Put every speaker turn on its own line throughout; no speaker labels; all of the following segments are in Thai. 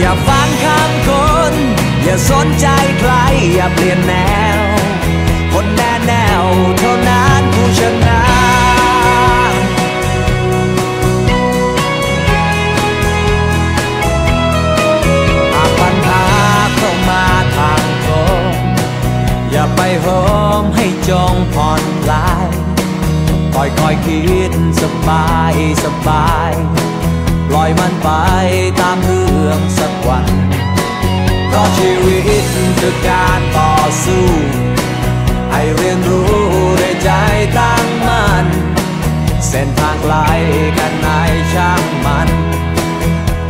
อย่าฟังคำคน อย่าสนใจใคร อย่าเปลี่ยนแนว คนแน่แนวเท่านั้นผู้ชนะหากปัญหาเข้ามาทางตรงอย่าไปโหมให้จงผ่อนคลายค่อยคอยคิดสบายสบาย ปล่อยมันไปตามเรื่อง สักวัน เพราะชีวิตคือการต่อสู้ ให้เรียนรู้ด้วยใจตั้งมั่นเส้นทางไกลกันไหนช่างมัน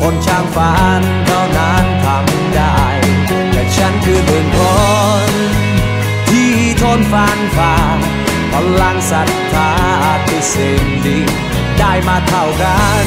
คนช่างฝันเท่านั้นทำได้ แต่ฉันคือหนึ่งคน ที่ทนฟันฝ่าพลังศรัทธาคือสิ่งดี ได้มาเท่ากัน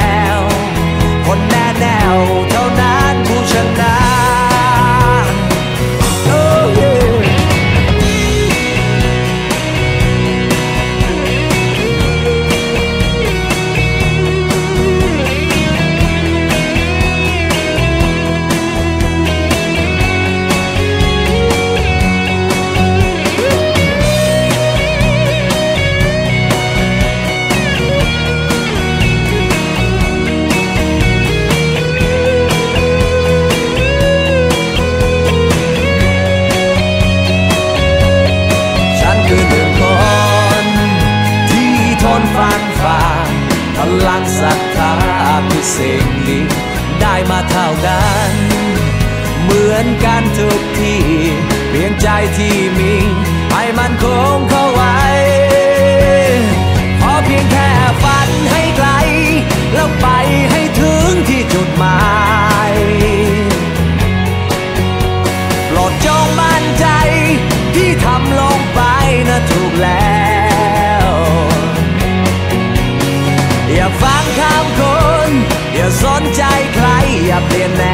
สิ่งดีได้มาเท่ากัน เหมือนกันทุกที่เพียงใจที่มี ให้มันคงเข้าไว้ อ